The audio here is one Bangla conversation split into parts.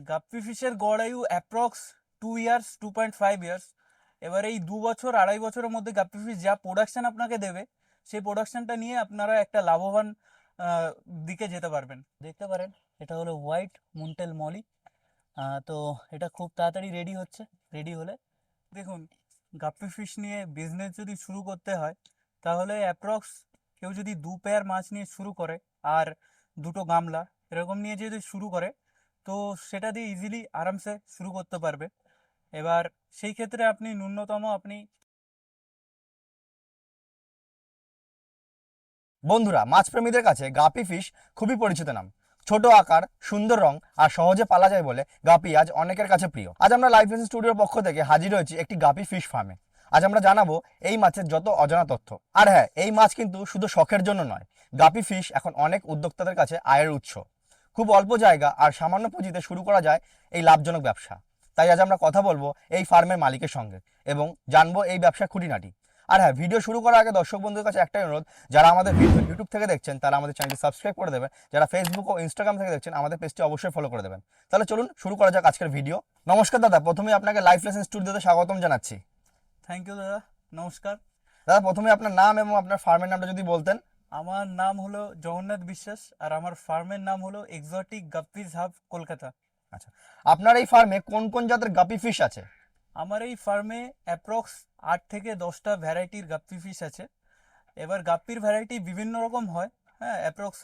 গাপ্পি ফিশের গড় আয়ু approx two years two point five years এবার এই দু বছর, আড়াই বছরের মধ্যে গাপ্পি ফিশ যা প্রোডাকশন আপনাকে দেবে, সেই প্রোডাকশনটা নিয়ে আপনারা একটা লাভবান দিকে যেতে পারবেন। দেখতে পারেন, এটা হলো হোয়াইট মুন্টেল মলি তো এটা খুব তাড়াতাড়ি রেডি হচ্ছে রেডি হলে। দেখুন, গাপ্পি ফিশ নিয়ে বিজনেস যদি শুরু করতে হয়, তাহলে অ্যাপ্রক্স কেউ যদি দু পেয়ার মাছ নিয়ে শুরু করে, আর দুটো গামলা, এরকম নিয়ে যদি শুরু করে তো সেটা দিয়ে ইজিলি আরামসে শুরু করতে পারবে। এবার সেই ক্ষেত্রে আপনি ন্যূনতম আপনি বন্ধুরা, মাছপ্রেমীদের কাছে গাপি ফিশ খুবই পরিচিত নাম। ছোট আকার, সুন্দর রং আর সহজে পালা যায় বলে গাপি আজ অনেকের কাছে প্রিয়। আজ আমরা লাইফ স্টুডিওর পক্ষ থেকে হাজির হয়েছি একটি গাপি ফিশ ফার্মে আজ আমরা জানাব এই মাছের যত অজানা তথ্য। আর হ্যাঁ এই মাছ কিন্তু শুধু শখের জন্য নয়, গাপি ফিশ এখন অনেক উদ্যোক্তাদের কাছে আয়ের উৎস। খুব অল্প জায়গা আর সামান্য পুঁজিতে শুরু করা যায় এই লাভজনক ব্যবসা। তাই আজ আমরা কথা বলব এই ফার্মের মালিকের সঙ্গে এবং জানব এই ব্যবসার খুঁটিনাটি। আর হ্যাঁ ভিডিও শুরু করার আগে দর্শক বন্ধুদের কাছে একটাই অনুরোধ যারা আমাদের ভিডিও ইউটিউব থেকে দেখছেন তারা আমাদের চ্যানেলটি সাবস্ক্রাইব করে দেবেন। যারা ফেসবুক ও ইনস্টাগ্রাম থেকে দেখছেন আমাদের পেজটি অবশ্যই ফলো করে দেবেন। তাহলে চলুন শুরু করা যাক আজকের ভিডিও নমস্কার দাদা প্রথমে আপনাকে লাইফ লেসেন স্টুডিওতে স্বাগতম জানাচ্ছি। থ্যাংক ইউ দাদা। নমস্কার। দাদা প্রথমে আপনার নাম এবং আপনার ফার্মের নামটা যদি বলতেন। আমার নাম হলো জগন্নাথ বিশ্বাস আর আমার ফার্মের নাম হলো এক্সোটিক গাপ্পিজ হাব কলকাতা। আচ্ছা আপনার এই ফার্মে কোন কোন জাতের গাপি ফিশ আছে? আমার এই ফার্মে অ্যাপ্রক্স আট থেকে দশটা ভ্যারাইটির গাপ্পি ফিশ আছে। এবার গাপ্পির ভ্যারাইটি বিভিন্ন রকম হয় হ্যাঁ অ্যাপ্রক্স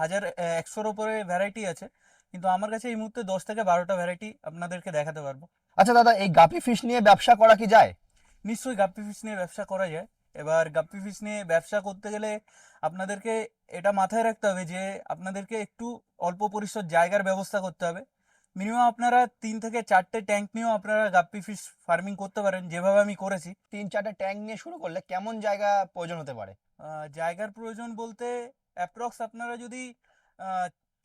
হাজার একশোর ওপরে ভ্যারাইটি আছে। কিন্তু আমার কাছে এই মুহূর্তে দশ থেকে বারোটা ভ্যারাইটি আপনাদেরকে দেখাতে পারব। আচ্ছা দাদা এই গাপি ফিশ নিয়ে ব্যবসা করা কি যায়? নিশ্চয়ই গাপ্পি ফিশ নিয়ে ব্যবসা করা যায়। এবার গাপ্পি ফিশ নিয়ে ব্যবসা করতে গেলে আপনাদেরকে এটা মাথায় রাখতে হবে যে আপনাদেরকে একটু অল্প পরিসর জায়গার ব্যবস্থা করতে হবে। মিনিমাম আপনারা তিন থেকে চারটে ট্যাঙ্ক নিয়েও আপনারা গাপ্পি ফিশ ফার্মিং করতে পারেন যেভাবে আমি করেছি। তিন চারটে ট্যাঙ্ক নিয়ে শুরু করলে কেমন জায়গা প্রয়োজন হতে পারে? জায়গার প্রয়োজন বলতে অ্যাপ্রক্স আপনারা যদি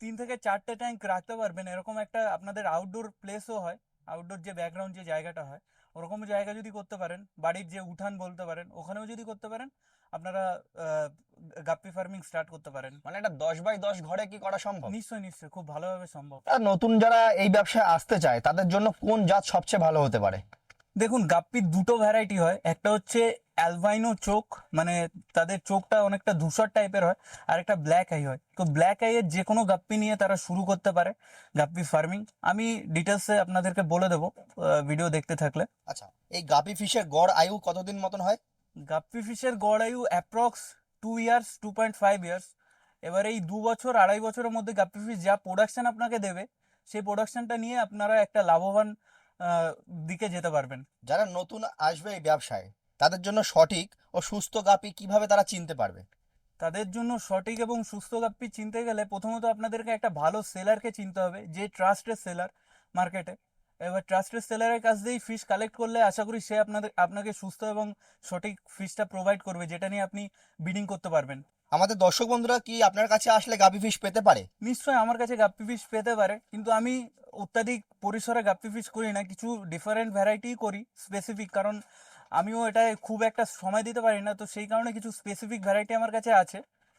তিন থেকে চারটে ট্যাঙ্ক রাখতে পারবেন এরকম একটা আপনাদের আউটডোর প্লেসও হয় আউটডোর যে ব্যাকগ্রাউন্ড যে জায়গাটা হয় ওরকম জায়গা যদি করতে পারেন বাড়ির যে উঠান বলতে পারেন ওখানেও যদি করতে পারেন আপনারা গাপ্পি ফার্মিং স্টার্ট করতে পারেন। মানে এটা দশ বাই দশ ঘরে কি করা সম্ভব? নিশ্চয়ই নিশ্চয়ই খুব ভালোভাবে সম্ভব। নতুন যারা এই ব্যবসায় আসতে চায় তাদের জন্য কোন জাত সবচেয়ে ভালো হতে পারে? দেখুন গাপ্পির দুটো ভ্যারাইটি হয়। একটা হচ্ছে অ্যালভাইনো চোখ মানে তাদের চোখটা অনেকটা ধূসর টাইপের হয় আর একটা ব্ল্যাক আই হয়। তো ব্ল্যাক আইয়ের যে কোনো গাপ্পি নিয়ে তারা শুরু করতে পারে গাপ্পি ফার্মিং আমি ডিটেলসে আপনাদেরকে বলে দেবো ভিডিও দেখতে থাকলে। আচ্ছা এই গাপি ফিশের গড় আয়ু কতদিন মতন হয়? গাপ্পি ফিশের গড় আয়ু approx two years two point five years এবার এই দু বছর আড়াই বছরের মধ্যে গাপ্পি ফিশ যা প্রোডাকশন আপনাকে দেবে সেই প্রোডাকশনটা নিয়ে আপনারা একটা লাভবান দিকে যেতে পারবেন। যারা নতুন আসবে এই ব্যবসায় তাদের জন্য সঠিক ও সুস্থ গাপি কীভাবে তারা চিনতে পারবে? তাদের জন্য সঠিক এবং সুস্থ গাপ্পি চিনতে গেলে প্রথমত আপনাদেরকে একটা ভালো সেলারকে চিনতে হবে যে ট্রাস্টের সেলার মার্কেটে। এবার ট্রাস্টেড সেলারের কাছ দিয়েই ফিশ কালেক্ট করলে আশা করি সে আপনাদের আপনাকে সুস্থ এবং সঠিক ফিশটা প্রোভাইড করবে যেটা নিয়ে আপনি বিডিং করতে পারবেন। আমাদের দর্শক বন্ধুরা কি আপনার কাছে আসলে গাপি ফিশ পেতে পারে? নিশ্চয় আমার কাছে গাপি ফিশ পেতে পারে, কিন্তু আমি অত্যাধিক পরিসরে গাপি ফিশ করি না, কিছু ডিফারেন্ট ভ্যারাইটি করি স্পেসিফিক কারণ আমিও এটা খুব একটা সময় দিতে পারি না, তো সেই কারণে কিছু স্পেসিফিক ভ্যারাইটি আমার কাছে আছে,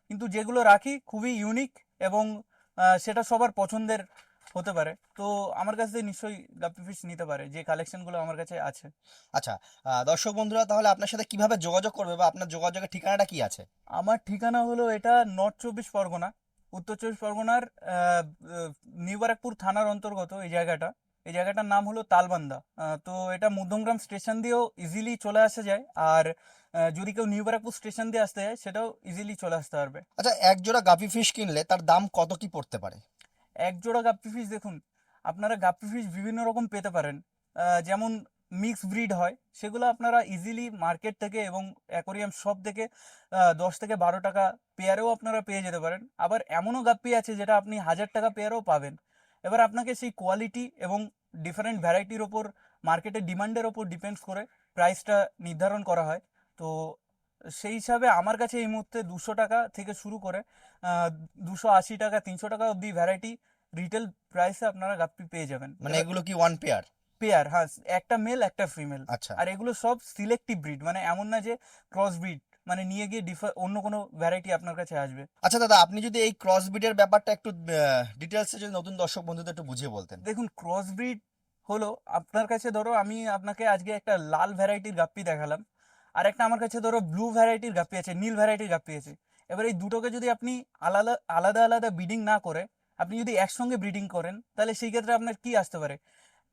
কিন্তু যেগুলো রাখি খুবই ইউনিক এবং সেটা সবার পছন্দের হতে পারে। তো আমার কাছে নিশ্চয়ই গাপ্পি ফিশ নিতে পারে যে কালেকশনগুলো আমার কাছে আছে। আচ্ছা দর্শক বন্ধুরা তাহলে আপনার সাথে কীভাবে যোগাযোগ করবে বা আপনার যোগাযোগের ঠিকানাটা কি আছে? আমার ঠিকানা হলো এটা নর্থ চব্বিশ পরগনা উত্তর চব্বিশ পরগনার নিউ ব্যারাকপুর থানার অন্তর্গত এই জায়গাটা। এই জায়গাটার নাম হলো তালবান্দা। তো এটা মধ্যমগ্রাম স্টেশন দিয়েও ইজিলি চলে আসা যায়। আর যদি কেউ নিউ ব্যারাকপুর স্টেশন দিয়ে আসতে যায় সেটাও ইজিলি চলে আসতে পারবে। আচ্ছা এক জোড়া গাপি ফিশ কিনলে তার দাম কত কি পড়তে পারে? এক জোড়া গাপ্পি ফিশ দেখুন। আপনারা গাপ্পি ফিশ বিভিন্ন রকম পেতে পারেন। যেমন মিক্স ব্রিড হয়, সেগুলো আপনারা ইজিলি মার্কেট থেকে এবং অ্যাকোরিয়াম শপ থেকে দশ থেকে বারো টাকা পেয়ারেও আপনারা পেয়ে যেতে পারেন। আবার এমনও গাপ্পি আছে যেটা আপনি হাজার টাকা পেয়ারেও পাবেন। এবার আপনাকে সেই কোয়ালিটি এবং ডিফারেন্ট ভ্যারাইটির ওপর মার্কেটের ডিমান্ডের ওপর ডিপেন্ডস করে প্রাইসটা নির্ধারণ করা হয়। তো সেই হিসাবে আমার কাছে এই মুহূর্তে দুশো টাকা থেকে শুরু করে দুশো আশি টাকা তিনশো টাকা অব্দি ভ্যারাইটি রিটেল প্রাইসে আপনারা গাপ্পি পেয়ে যাবেন। মানে এগুলো কি ওয়ান পেয়ার পেয়ার হ্যাঁ একটা মেল একটা ফিমেল আচ্ছা। আর এগুলো সব সিলেক্টিভ ব্রিড মানে এমন না যে ক্রস ব্রিড মানে নিয়ে গিয়ে ডিফার অন্য কোনো ভ্যারাইটি আপনার কাছে আসবে। আচ্ছা দাদা আপনি যদি এই ক্রস ব্রিডের ব্যাপারটা একটু ডিটেলসে যদি নতুন দর্শক বন্ধুদের একটু বুঝিয়ে বলতেন। দেখুন ক্রস ব্রিড হলো আপনার কাছে ধরো আমি আপনাকে আজকে একটা লাল ভ্যারাইটির গাপ্পি দেখালাম। আর একটা আমার কাছে ধরো ব্লু ভ্যারাইটির গাপ্পি আছে নীল ভ্যারাইটির গাপ্পি আছে। এবার এই দুটোকে যদি আপনি আলাদা আলাদা আলাদা ব্রিডিং না করে আপনি যদি একসঙ্গে ব্রিডিং করেন তাহলে সেই ক্ষেত্রে আপনার কি আসতে পারে?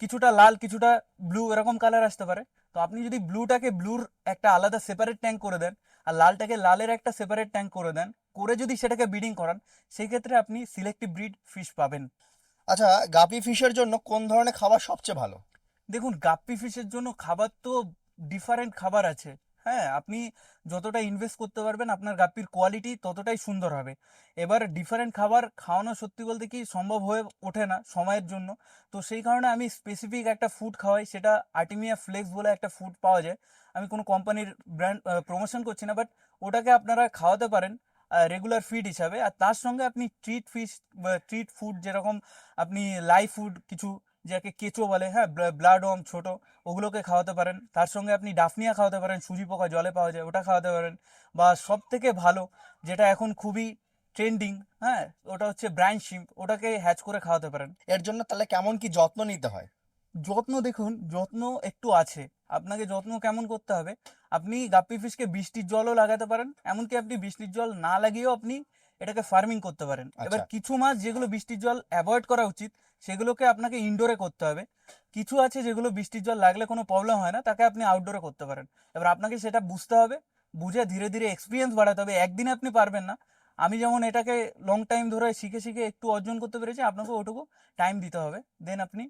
কিছুটা লাল কিছুটা ব্লু এরকম কালার আসতে পারে। তো আপনি যদি ব্লুটাকে ব্লুর একটা আলাদা সেপারেট ট্যাঙ্ক করে দেন আর লালটাকে লালের একটা সেপারেট ট্যাঙ্ক করে দেন করে যদি সেটাকে ব্রিডিং করান সেই ক্ষেত্রে আপনি সিলেক্টিভ ব্রিড ফিশ পাবেন। আচ্ছা গাপি ফিশের জন্য কোন ধরনের খাবার সবচেয়ে ভালো? দেখুন গাপ্পি ফিশের জন্য খাবার তো ডিফারেন্ট খাবার আছে। হ্যাঁ আপনি যতটা ইনভেস্ট করতে পারবেন আপনার গাপ্পির কোয়ালিটি ততটাই সুন্দর হবে। এবার ডিফারেন্ট খাবার খাওয়ানো সত্যি বলতে কি সম্ভব হয়ে ওঠে না সময়ের জন্য। তো সেই কারণে আমি স্পেসিফিক একটা ফুড খাওয়াই, সেটা আর্টিমিয়া ফ্লেক্স বলে একটা ফুড পাওয়া যায়। আমি কোনো কোম্পানির ব্র্যান্ড প্রমোশন করছি না বাট ওটাকে আপনারা খাওয়াতে পারেন রেগুলার ফিড হিসাবে। আর তার সঙ্গে আপনি ট্রিট ফিস ট্রিট ফুড যেরকম আপনি লাইভ ফুড কিছু যাকে কেঁচো বলে হ্যাঁ ব্লাড ওম ছোট ওগুলোকে খাওয়াতে পারেন। তার সঙ্গে আপনি ডাফনিয়া খাওয়াতে পারেন সুজি পোকা জলে পাওয়া যায় ওটা খাওয়াতে পারেন। বা সব থেকে ভালো যেটা এখন খুবই ট্রেন্ডিং হ্যাঁ ওটা হচ্ছে ব্র্যান্ড শিম্প ওটাকে হ্যাচ করে খাওয়াতে পারেন। এর জন্য তাহলে কেমন কি যত্ন নিতে হয়? যত্ন দেখুন যত্ন একটু আছে। আপনাকে যত্ন কেমন করতে হবে? আপনি গাপ্পি ফিশকে বৃষ্টির জলও লাগাতে পারেন এমনকি আপনি বৃষ্টির জল না লাগিয়েও আপনি এটাকে ফার্মিং করতে পারেন। এবার আচ্ছা। কিছু মাছ যেগুলো বৃষ্টির জল অ্যাভয়েড করা উচিত সেগুলোকে আপনাকে ইনডোরে করতে হবে। কিছু আছে যেগুলো বৃষ্টির জল লাগলে কোনো প্রবলেম হয় না তাকে আপনি আউটডোরে করতে পারেন। এবার আপনাকে সেটা বুঝতে হবে বুঝে ধীরে ধীরে এক্সপিরিয়েন্স বাড়াতে হবে। একদিনে আপনি পারবেন না। আমি যেমন এটাকে লং টাইম ধরে শিখে শিখে একটু অর্জন করতে পেরেছি আপনাকে ওটুকু টাইম দিতে হবে। দেন আপনি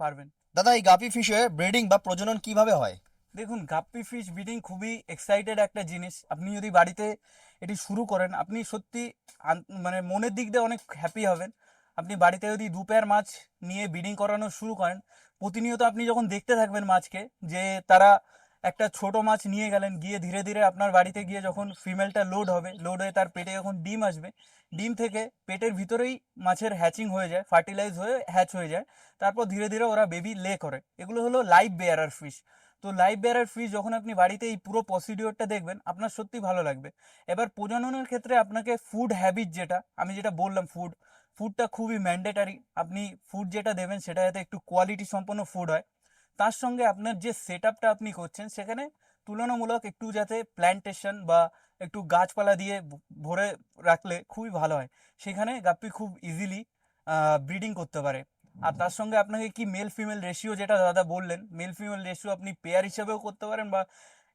পারবেন। দাদা এই গাপি ফিশে ব্রিডিং বা প্রজনন কীভাবে হয়? দেখুন, গাপ্পি ফিশ ব্রিডিং খুবই এক্সাইটেড একটা জিনিস। আপনি যদি বাড়িতে এটি শুরু করেন, আপনি সত্যি মানে মনের দিক দিয়ে অনেক হ্যাপি হবেন। আপনি বাড়িতে যদি দু পেয়ার মাছ নিয়ে ব্রিডিং করানো শুরু করেন, প্রতিনিয়ত আপনি যখন দেখতে থাকবেন মাছকে, যে তারা একটা ছোট মাছ নিয়ে গেলেন, গিয়ে ধীরে ধীরে আপনার বাড়িতে গিয়ে যখন ফিমেলটা লোড হবে লোড হয়ে তার পেটে যখন ডিম আসবে, ডিম থেকে পেটের ভিতরেই মাছের হ্যাচিং হয়ে যায় ফার্টিলাইজ হয়ে হ্যাচ হয়ে যায়। তারপর ধীরে ধীরে ওরা বেবি লে করে। এগুলো হলো লাইভ বেয়ারার ফিশ তো লাইভ বেয়ারার ফিশ যখন আপনি বাড়িতে এই পুরো প্রসিডিওরটা দেখবেন, আপনার সত্যি ভালো লাগবে। এবার প্রজননের ক্ষেত্রে আপনাকে ফুড হ্যাবিট যেটা, আমি যেটা বললাম ফুড ফুডটা খুবই ম্যান্ডেটারি আপনি ফুড যেটা দেবেন সেটা যাতে একটু কোয়ালিটি সম্পন্ন ফুড হয়। তার সঙ্গে আপনার যে সেট আপটা আপনি করছেন, সেখানে তুলনামূলক একটু যাতে প্ল্যান্টেশন বা একটু গাছপালা দিয়ে ভরে রাখলে খুবই ভালো হয়। সেখানে গাপ্পি খুব ইজিলি ব্রিডিং করতে পারে। আর তার সঙ্গে আপনাকে কি মেল ফিমেল রেশিও যেটা দাদা বললেন মেল ফিমেল রেশিও আপনি পেয়ার হিসেবেও করতে পারেন বা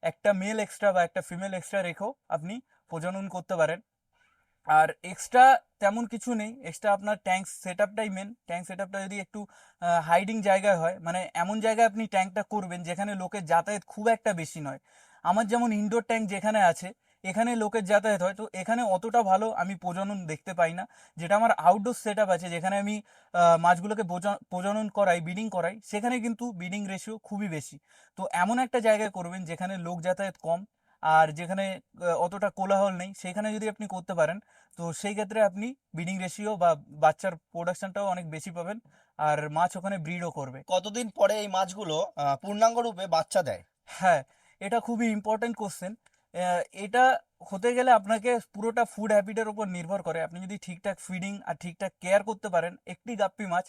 একটা মেল এক্সট্রা বা একটা ফিমেল এক্সট্রা রেখেও আপনি প্রজনন করতে পারেন। আর এক্সট্রা তেমন কিছু নেই এক্সট্রা আপনার ট্যাঙ্ক সেট আপটাই মেন ট্যাঙ্ক সেট আপটা যদি একটু হাইডিং জায়গায় হয় মানে এমন জায়গায় আপনি ট্যাঙ্কটা করবেন যেখানে লোকের যাতায়াত খুব একটা বেশি নয়। আমার যেমন ইনডোর ট্যাঙ্ক যেখানে আছে এখানে লোকের যাতায়াত হয় তো এখানে অতটা ভালো আমি প্রজনন দেখতে পাই না। যেটা আমার আউটডোর সেট আপ আছে যেখানে আমি মাছগুলোকে প্রজনন করাই ব্রিডিং করাই সেখানে কিন্তু ব্রিডিং রেশিও খুবই বেশি। তো এমন একটা জায়গায় করবেন যেখানে লোক যাতায়াত কম আর যেখানে অতটা কোলাহল নেই সেখানে যদি আপনি করতে পারেন তো সেই ক্ষেত্রে আপনি ব্রিডিং রেশিও বা বাচ্চার প্রোডাকশনটাও অনেক বেশি পাবেন আর মাছ ওখানে ব্রিডও করবে। কতদিন পরে এই মাছগুলো পূর্ণাঙ্গ রূপে বাচ্চা দেয়? হ্যাঁ এটা খুবই ইম্পর্টেন্ট কোশ্চেন এটা হতে গেলে আপনাকে পুরোটা ফুড হ্যাবিটের উপর নির্ভর করে। আপনি যদি ঠিকঠাক ফিডিং আর ঠিকঠাক কেয়ার করতে পারেন, একটি গাপ্পি মাছ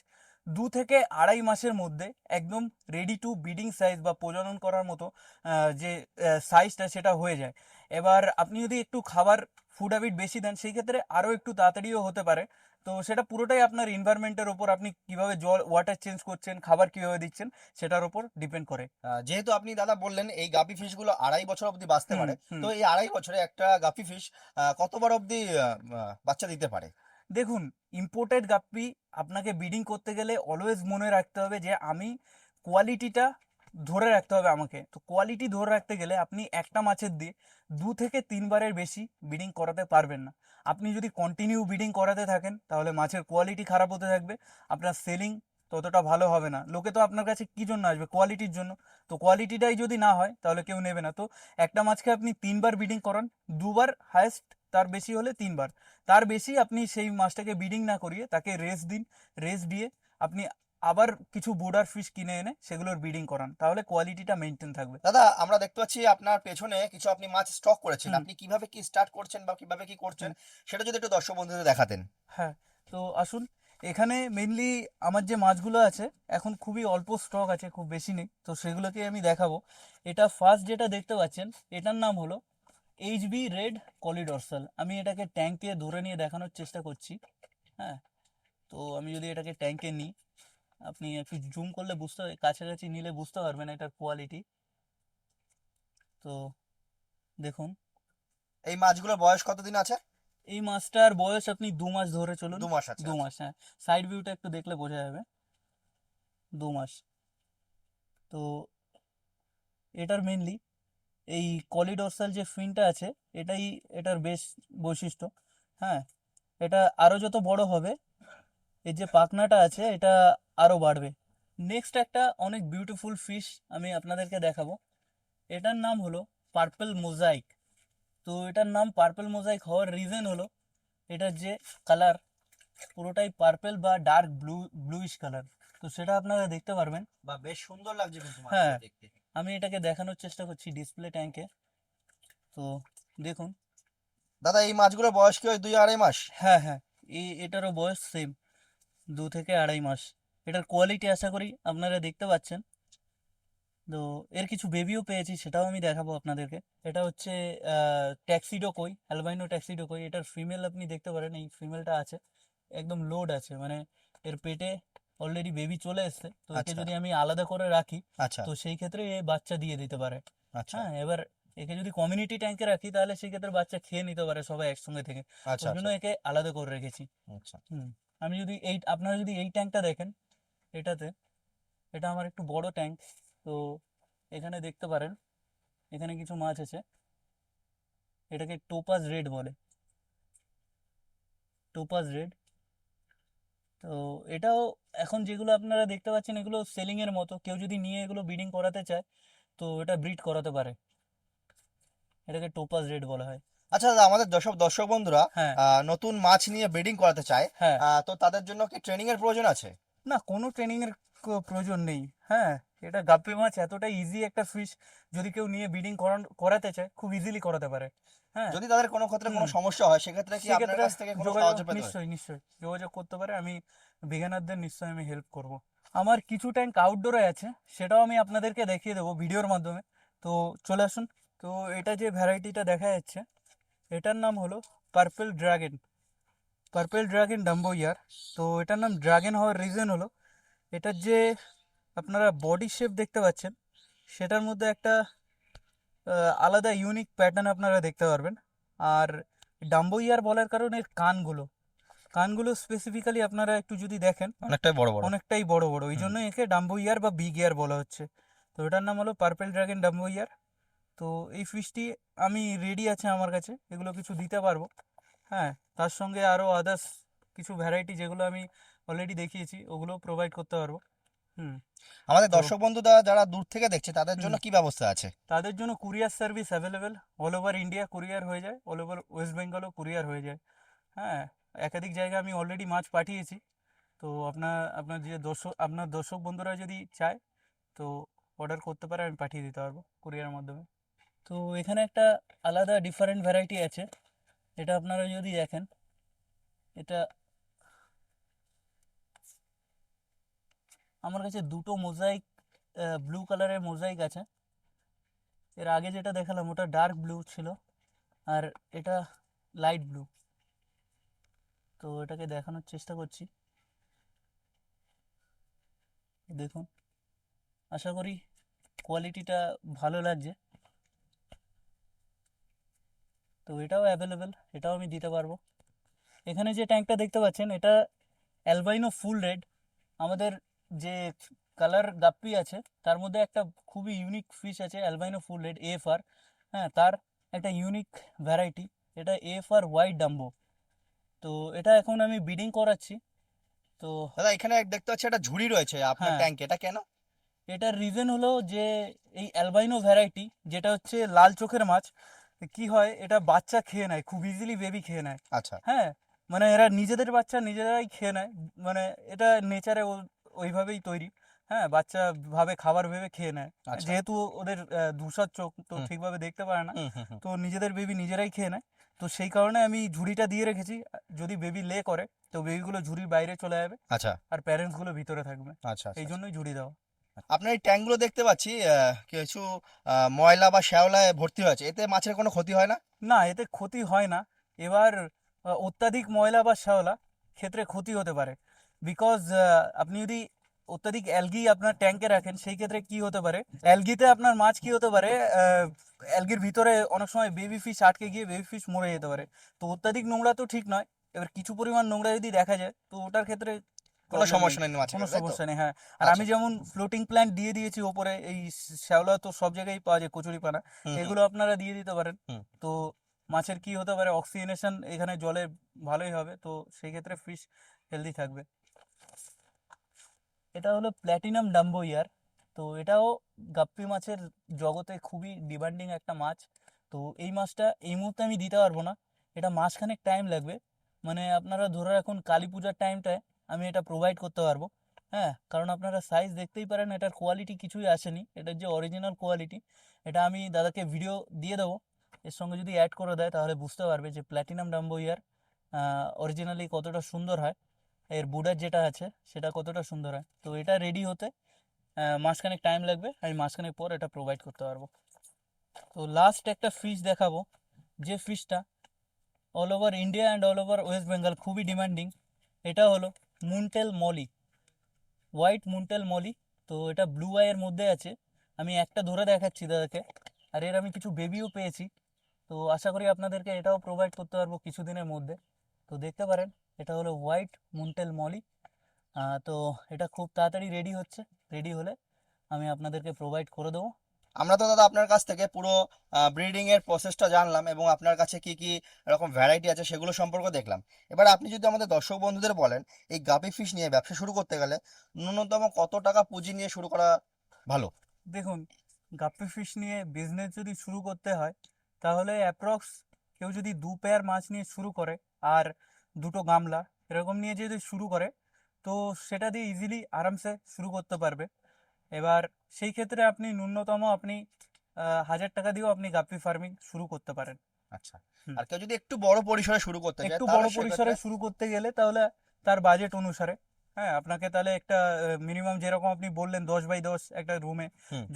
দু থেকে আড়াই মাসের মধ্যে একদম রেডি টু ব্রিডিং সাইজ বা প্রজনন করার মতো যে সাইজটা সেটা হয়ে যায়। এবার আপনি যদি একটু খাবার ফুড হ্যাবিট বেশি দেন, সেই ক্ষেত্রে আরও একটু তাড়াতাড়িও হতে পারে। তো সেটা পুরোটাই আপনার এনভায়রনমেন্টের ওপর আপনি কীভাবে জল ওয়াটার চেঞ্জ করছেন খাবার কীভাবে দিচ্ছেন সেটার ওপর ডিপেন্ড করে। যেহেতু আপনি দাদা বললেন এই গাপি ফিশগুলো আড়াই বছর অবধি বাঁচতে পারে তো এই আড়াই বছরে একটা গাপি ফিশ কতবার অবধি বাচ্চা দিতে পারে? দেখুন ইম্পোর্টেড গাপ্পি আপনাকে ব্রিডিং করতে গেলে অলওয়েজ মনে রাখতে হবে যে আমি কোয়ালিটিটা ধরে রাখতে হবে আমাকে। তো কোয়ালিটি ধরে রাখতে গেলে আপনি একটা মাছের দিয়ে দু থেকে তিনবারের বেশি ব্রিডিং করাতে পারবেন না। আপনি যদি কন্টিনিউ ব্রিডিং করাতে থাকেন, তাহলে মাছের কোয়ালিটি খারাপ হতে থাকবে, আপনার সেলিং ততটা ভালো হবে না। লোকে তো আপনার কাছে কী জন্য আসবে? কোয়ালিটির জন্য। তো কোয়ালিটিটাই যদি না হয়, তাহলে কেউ নেবে না। তো একটা মাছকে আপনি তিনবার ব্রিডিং করান, দুবার হায়েস্ট তার বেশি হলে তিনবার। তার বেশি আপনি সেই মাছটাকে ব্রিডিং না করিয়ে তাকে রেস্ট দিন। রেস্ট দিয়ে আপনি আবার কিছু বোর্ডার ফিশ কিনে এনে সেগুলোর ব্রিডিং করান। তাহলে কোয়ালিটিটা মেনটেন থাকবে। দাদা আমরা দেখতে পাচ্ছি আপনার পেছনে কিছু আপনি মাছ স্টক করেছেন। আপনি কীভাবে কি স্টার্ট করছেন বা কীভাবে কি করছেন সেটা যদি একটু দর্শক বন্ধুদের দেখাতেন। হ্যাঁ তো আসুন। এখানে মেনলি আমার যে মাছগুলো আছে এখন খুবই অল্প স্টক আছে খুব বেশি নেই। তো সেগুলোকে আমি দেখাবো। এটা ফার্স্ট যেটা দেখতে পাচ্ছেন এটার নাম হলো এইচবি রেড কলিডরসাল আমি এটাকে ট্যাঙ্কে ধরে নিয়ে দেখানোর চেষ্টা করছি। হ্যাঁ তো আমি যদি এটাকে ট্যাঙ্কে নিই আপনি একটু জুম করলে বুঝতে কাছাকাছি নিলে বুঝতে পারবেন এটার কোয়ালিটি তো দেখুন। এই মাছগুলোর বয়স কতদিন আছে? এই মাছটার বয়স আপনি দু মাস ধরে চলুন। দু মাস আছে দু মাস হ্যাঁ। সাইড ভিউটা একটু দেখলে বোঝা যাবে। দু মাস। তো এটার মেনলি এই কলিডোরসাল যে ফিনটা আছে এটাই এটার বেশ বৈশিষ্ট্য হ্যাঁ। এটা আরও যত বড় হবে এই যে পাখনাটা আছে এটা আরও বাড়বে। নেক্সট একটা অনেক বিউটিফুল ফিশ আমি আপনাদেরকে দেখাবো। এটার নাম হলো পার্পল মোজাইক তো এটার নাম পার্পল মোজাইক হওয়ার রিজন হলো এটার যে কালার পুরোটাই পার্পল বা ডার্ক ব্লু ব্লুইশ কালার তো সেটা আপনারা দেখতে পারবেন। বা বেশ সুন্দর লাগছে কিন্তু হ্যাঁ। দেখতে। আমি এটাকে দেখানোর চেষ্টা করছি ডিসপ্লে ট্যাঙ্কে তো দেখুন। দাদা এই মাছগুলোর বয়স কি হয় দুই আড়াই মাস? হ্যাঁ হ্যাঁ এই এটারও বয়স সেম দু থেকে আড়াই মাস। এটার কোয়ালিটি আশা করি আপনারা দেখতে পাচ্ছেন। তো এর কিছু বেবিও পেয়েছি সেটাও আমি দেখাবো আপনাদেরকে। এটা হচ্ছে ট্যাক্সিডো কই অ্যালবাইনো ট্যাক্সিডো কই এটার ফিমেল আপনি দেখতে পারেন এই ফিমেলটা আছে একদম লোড আছে। মানে এর পেটে অলরেডি বেবি চলে এসেছে তো একে আচ্ছা। যদি আমি আলাদা করে রাখি আচ্ছা। তো সেই ক্ষেত্রে এ বাচ্চা দিয়ে দিতে পারে। আচ্ছা। হ্যাঁ এবার একে যদি কমিউনিটি ট্যাঙ্কে রাখি তাহলে সেই ক্ষেত্রে বাচ্চা খেয়ে নিতে পারে সবাই একসঙ্গে থেকে। আচ্ছা ওই জন্য একে আলাদা করে রেখেছি। আচ্ছা। হুম আমি যদি এই আপনারা যদি এই ট্যাঙ্কটা দেখেন এটাতে এটা আমার একটু বড় ট্যাঙ্ক তো এখানে দেখতে পারেন এখানে কিছু মাছ আছে এটাকে টোপাস রেড বলে। টোপাস রেড তো এটাও এখন যেগুলো আপনারা দেখতে পাচ্ছেন এগুলো সেলিং এর মতো কেউ যদি নিয়ে এগুলো ব্রিডিং করাতে চায় তো এটা ব্রিড করাতে পারে। এটাকে টোপাস রেড বলা হয়। আচ্ছা দাদা আমাদের দর্শক দর্শক বন্ধুরা হ্যাঁ। নতুন মাছ নিয়ে ব্রিডিং করাতে চায় হ্যাঁ। তো তাদের জন্য কি ট্রেনিং এর প্রয়োজন আছে? না কোনো ট্রেনিংয়ের প্রয়োজন নেই। হ্যাঁ এটা গাপ্পি মাছ এতটা ইজি একটা ফিশ যদি কেউ নিয়ে ব্রিডিং করাতে চায় খুব ইজিলি করাতে পারে। হ্যাঁ। যদি তাদের কোনো ক্ষেত্রে কোনো সমস্যা হয় সেক্ষেত্রে কি আপনার কাছ থেকে কোনো সাহায্য পেতে নিশ্চয়ই নিশ্চয়ই যোগাযোগ করতে পারে। আমি বিজ্ঞানারদের নিশ্চয়ই আমি হেল্প করব। আমার কিছু ট্যাঙ্ক আউটডোরে আছে সেটাও আমি আপনাদেরকে দেখিয়ে দেবো ভিডিওর মাধ্যমে। তো চলে আসুন। তো এটা যে ভ্যারাইটিটা দেখা যাচ্ছে এটার নাম হলো purple dragon purple dragon dumbo ear তো এটার নাম ড্রাগন হওয়ার রিজন হলো এটার যে আপনারা বডি শেপ দেখতে পাচ্ছেন সেটার মধ্যে একটা আলাদা ইউনিক প্যাটার্ন আপনারা দেখতে পারবেন। আর ডাম্বো ইয়ার বলার কারণে এর কানগুলো কানগুলো স্পেসিফিক্যালি আপনারা একটু যদি দেখেন অনেকটাই বড় বড়। অনেকটাই বড় বড় এই হুম। জন্য একে ডাম্বো ইয়ার বা বিগ ইয়ার বলা হচ্ছে। তো এটার নাম হলো পার্পেল ড্রাগন ডাম্বো ইয়ার তো এই ফিশটি আমি রেডি আছে আমার কাছে এগুলো কিছু দিতে পারব। হ্যাঁ তার সঙ্গে আরও আদার্স কিছু ভ্যারাইটি যেগুলো আমি অলরেডি দেখিয়েছি ওগুলো প্রোভাইড করতে পারব। হুম। আমাদের দর্শক বন্ধুরা যারা দূর থেকে দেখছে তাদের জন্য। কি ব্যবস্থা আছে? তাদের জন্য courier service available all over India courier হয়ে যায় অল ওভার ওয়েস্ট বেঙ্গলও কুরিয়ার হয়ে যায়। হ্যাঁ একাধিক জায়গায় আমি অলরেডি মাছ পাঠিয়েছি। তো আপনার আপনার যে দর্শক আপনার দর্শক বন্ধুরা যদি চায় তো অর্ডার করতে পারে আমি পাঠিয়ে দিতে পারব কুরিয়ারের মাধ্যমে। তো এখানে একটা আলাদা ডিফারেন্ট ভ্যারাইটি আছে। এটা আপনারা যদি দেখেন, এটা আমার কাছে দুটো মোজাইক ব্লু কালারের মোজাইক আছে। এর আগে যেটা দেখালাম ওটা ডার্ক ব্লু ছিল, আর এটা লাইট ব্লু তো এটাকে দেখানোর চেষ্টা করছি। দেখুন, আশা করি কোয়ালিটিটা ভালো লাগছে। তো এটাও অ্যাভেলেবেল এটাও আমি দিতে পারব। এখানে যে ট্যাঙ্কটা দেখতে পাচ্ছেন এটা অ্যালবাইনো ফুল রেড আমাদের যে কালার গাপ্পি আছে তার মধ্যে একটা খুবই ইউনিক ফিশ আছে albino full red F R হ্যাঁ তার একটা ইউনিক ভ্যারাইটি এটা এফ আর হোয়াইট ডাম্বো তো এটা এখন আমি বিডিং করাচ্ছি তো দাদা এখানে দেখতে পাচ্ছি একটা ঝুড়ি রয়েছে আপনার। ট্যাঙ্কে এটা কেন? এটার রিজন হলো যে এই অ্যালবাইনো ভ্যারাইটি যেটা হচ্ছে লাল চোখের মাছ কি হয় এটা বাচ্চা খেয়ে নেয় খুব ইজিলি বেবি খেয়ে নেয়। আচ্ছা। হ্যাঁ? মানে এরা নিজেদের বাচ্চা নিজেরাই খেয়ে নেয়। মানে এটা নেচারে ওইভাবেই তৈরি। হ্যাঁ বাচ্চা ভাবে খাবার ভেবে খেয়ে নেয়। আচ্ছা। যেহেতু ওদের ধূসর চোখ তো। ঠিকভাবে দেখতে পারে না। তো নিজেদের বেবি নিজেরাই খেয়ে নেয়। তো সেই কারণে আমি ঝুড়িটা দিয়ে রেখেছি। যদি বেবি লে করে তো বেবিগুলো ঝুড়ির বাইরে চলে যাবে আচ্ছা। আর প্যারেন্টসগুলো ভিতরে থাকবে। আচ্ছা এই জন্যই ঝুড়ি দেওয়া। আপনার এই ট্যাঙ্কগুলো দেখতে পাচ্ছি কিছু ময়লা বা শ্যাওলায় ভর্তি হয়েছে। এতে মাছের কোনো ক্ষতি হয় না? না, এতে ক্ষতি হয় না। এবার অত্যাধিক ময়লা বা শ্যাওলা ক্ষেত্রে ক্ষতি হতে পারে। বিকজ আপনি যদি অত্যাধিক অ্যালগি আপনার ট্যাঙ্কে রাখেন, সেই ক্ষেত্রে কি হতে পারে? অ্যালগিতে আপনার মাছ কি হতে পারে? অ্যালগির ভিতরে অনেক সময় বেবি ফিশ আটকে গিয়ে বেবি ফিশ মরে যেতে পারে। তো অত্যাধিক নোংরা তো ঠিক নয়। এবার কিছু পরিমাণ নোংরা যদি দেখা যায়, তো ওটার ক্ষেত্রে কোনো সমস্যা নেই। মাছের কোনো? সমস্যা নেই হ্যাঁ আর আচ্ছা। আমি যেমন ফ্লোটিং প্ল্যান্ট দিয়ে দিয়েছি ওপরে এই শ্যাওলা তো সব জায়গায় পাওয়া যায় কচুরি পানা হুম, হুম। এগুলো আপনারা দিয়ে দিতে পারেন তো মাছের কি হতে পারে অক্সিজেনেশন এখানে জলে ভালোই হবে তো সেই ক্ষেত্রে ফিশ হেলদি থাকবে এটা হলো প্ল্যাটিনাম ডাম্বো ইয়ার তো এটাও গাপ্পি মাছের জগতে খুবই ডিমান্ডিং একটা মাছ তো এই মাছটা এই মুহূর্তে আমি দিতে পারব না এটা মাসখানেক টাইম লাগবে মানে আপনারা ধরে রাখুন কালী পূজার টাইমটায় আমি এটা প্রোভাইড করতে পারব। হ্যাঁ কারণ আপনারা সাইজ দেখতেই পারেন, এটার কোয়ালিটি কিছুই আসেনি। এটার যে অরিজিনাল কোয়ালিটি এটা আমি দাদাকে ভিডিও দিয়ে দেবো। এর সঙ্গে যদি অ্যাড করে দেয়, তাহলে বুঝতে পারবে যে প্ল্যাটিনাম ডাম্বো ইয়ার অরিজিনালি কতটা সুন্দর হয়। এর বুডার যেটা আছে, সেটা কতটা সুন্দর হয়। তো এটা রেডি হতে মাসখানেক টাইম লাগবে। আমি মাসখানেক পর এটা প্রোভাইড করতে পারব। তো লাস্ট একটা ফিশ দেখাবো। যে ফিশটা all over India and all over West Bengal খুবই ডিমান্ডিং এটা হলো moontail molly white moontail molly তো এটা ব্লু আইয়ের মধ্যে আছে। আমি একটা ধরে দেখাচ্ছি দাদাকে, আর এর আমি কিছু বেবিও পেয়েছি। তো আশা করি আপনাদেরকে এটাও প্রোভাইড করতে পারব কিছুদিনের মধ্যে। তো দেখতে পারেন, এটা হলো হোয়াইট মুনটেল মলি তো এটা খুব তাড়াতাড়ি রেডি হচ্ছে। রেডি হলে আমি আপনাদেরকে প্রোভাইড করে দেবো। আমরা তো দাদা আপনার কাছ থেকে পুরো ব্রিডিং এর প্রসেসটা জানলাম এবং আপনার কাছে কি কি রকম ভ্যারাইটি আছে সেগুলো সম্পর্কে দেখলাম। এবার আপনি যদি আমাদের দর্শক বন্ধুদের বলেন, এই গাপি ফিশ নিয়ে ব্যবসা শুরু করতে গেলে ন্যূনতম কত টাকা পুঁজি নিয়ে শুরু করা ভালো? দেখুন গাপ্পি ফিশ নিয়ে বিজনেস যদি শুরু করতে হয়, তাহলে অ্যাপ্রক্স কেউ যদি দু পেয়ার মাছ নিয়ে শুরু করে আর দুটো গামলা, এরকম নিয়ে যদি শুরু করে, তো সেটা দিয়ে ইজিলি আরামসে শুরু করতে পারবে। এবার সেই ক্ষেত্রে আপনি ন্যূনতম আপনি হাজার টাকা দিয়েও আপনি গাপ্পি ফার্মিং শুরু করতে পারেন। আচ্ছা। আর কেউ যদি একটু বড় পরিসরে শুরু করতে একটু বড় পরিসরে শুরু করতে গেলে তাহলে তার বাজেট অনুসারে হ্যাঁ আপনাকে তাহলে একটা মিনিমাম যেরকম আপনি বললেন দশ বাই দশ একটা রুমে।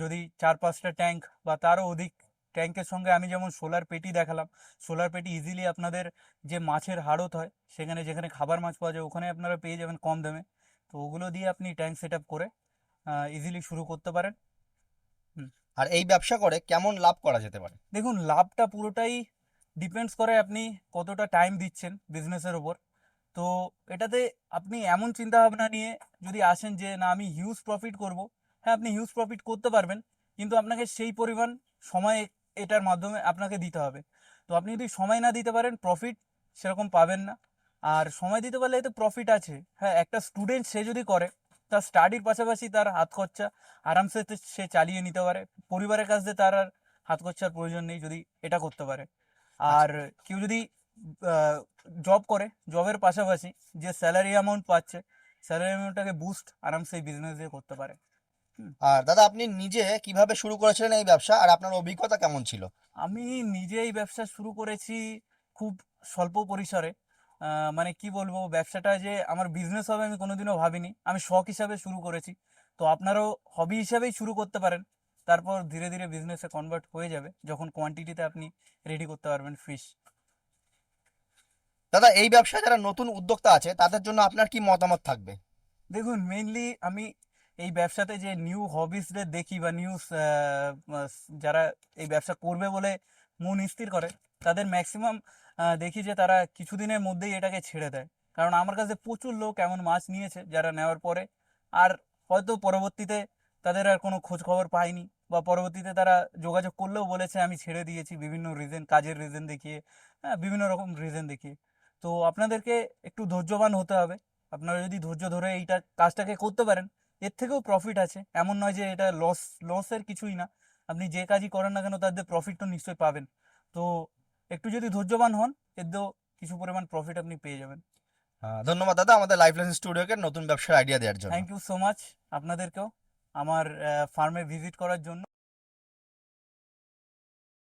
যদি চার পাঁচটা ট্যাঙ্ক বা তারও অধিক ট্যাঙ্কের সঙ্গে আমি যেমন সোলার পেটি দেখালাম সোলার পেটি ইজিলি আপনাদের যে মাছের হাড়ত হয় সেখানে যেখানে খাবার মাছ পাওয়া যায় ওখানে আপনারা পেয়ে যাবেন কম দামে। তো ওগুলো দিয়ে আপনি ট্যাঙ্ক সেট আপ করে ইজিলি শুরু করতে পারেন। আর এই ব্যবসা করে কেমন লাভ করা যেতে পারে? দেখুন লাভটা পুরোটাই ডিপেন্ডস করে আপনি কতটা টাইম দিচ্ছেন বিজনেসের ওপর তো এটাতে আপনি এমন চিন্তা ভাবনা নিয়ে যদি আসেন যে না আমি হিউজ প্রফিট করব। হ্যাঁ আপনি হিউজ প্রফিট করতে পারবেন কিন্তু আপনাকে সেই পরিমাণ সময় এটার মাধ্যমে আপনাকে দিতে হবে। তো আপনি যদি সময় না দিতে পারেন প্রফিট সেরকম পাবেন না। আর সময় দিতে পারলে এতে প্রফিট আছে। হ্যাঁ একটা স্টুডেন্ট সে যদি করে তার স্টাডির পাশাপাশি তার হাত খরচা আরামসে সে চালিয়ে নিতে পারে। পরিবারের কাছ দিয়ে তার আর হাত খরচার প্রয়োজন নেই যদি এটা করতে পারে। আর কেউ যদি জব করে জবের পাশাপাশি যে স্যালারি অ্যামাউন্ট পাচ্ছে স্যালারি অ্যামাউন্টটাকে বুস্ট আরামসে এই বিজনেস দিয়ে করতে পারে। আর দাদা আপনি নিজে কীভাবে শুরু করেছিলেন এই ব্যবসা আর আপনার অভিজ্ঞতা কেমন ছিল? আমি নিজে এই ব্যবসা শুরু করেছি খুব স্বল্প পরিসরে। মানে কি বলব ব্যবসাটা যে আমার বিজনেস হবে আমি কোনোদিনও ভাবিনি। আমি শখ হিসাবে শুরু করেছি। তো আপনারাও হবি হিসাবেই শুরু করতে পারেন। তারপর ধীরে ধীরে বিজনেসে কনভার্ট হয়ে যাবে যখন কোয়ান্টিটিতে আপনি রেডি করতে পারবেন ফিশ দাদা এই ব্যবসায় যারা নতুন উদ্যোক্তা আছে তাদের জন্য আপনার কি মতামত থাকবে? দেখুন মেইনলি আমি এই ব্যবসাতে যে নিউ হবিসদের দেখি বা নিউ যারা এই ব্যবসা করবে বলে মন স্থির করে তাদের ম্যাক্সিমাম দেখি যে তারা কিছুদিনের মধ্যেই এটাকে ছেড়ে দেয়। কারণ আমার কাছে প্রচুর লোক এমন মাছ নিয়েছে যারা নেওয়ার পরে আর হয়তো পরবর্তীতে তাদের আর কোনো খোঁজ খবর পায়নি বা পরবর্তীতে তারা যোগাযোগ করলেও বলেছে, আমি ছেড়ে দিয়েছি বিভিন্ন রিজন কাজের রিজন দেখিয়ে হ্যাঁ বিভিন্ন রকম রিজন দেখিয়ে। তো আপনাদেরকে একটু ধৈর্যবান হতে হবে। আপনারা যদি ধৈর্য ধরে এইটা কাজটাকে করতে পারেন, এর থেকেও প্রফিট আছে। এমন নয় যে এটা লস লসের কিছুই না। আপনি যে কাজই করেন না কেন তাদের প্রফিট তো নিশ্চয়ই পাবেন। তো একটু যদি ধৈর্যবান হন এতেও কিছু পরিমাণ প্রফিট আপনি পেয়ে যাবেন। ধন্যবাদ দাদা আমাদের লাইফ লাইন স্টুডিওকে নতুন ব্যবসার আইডিয়া দেওয়ার জন্য। থ্যাংক ইউ সো মাচ আপনাদেরকেও আমার ফার্মে ভিজিট করার জন্য।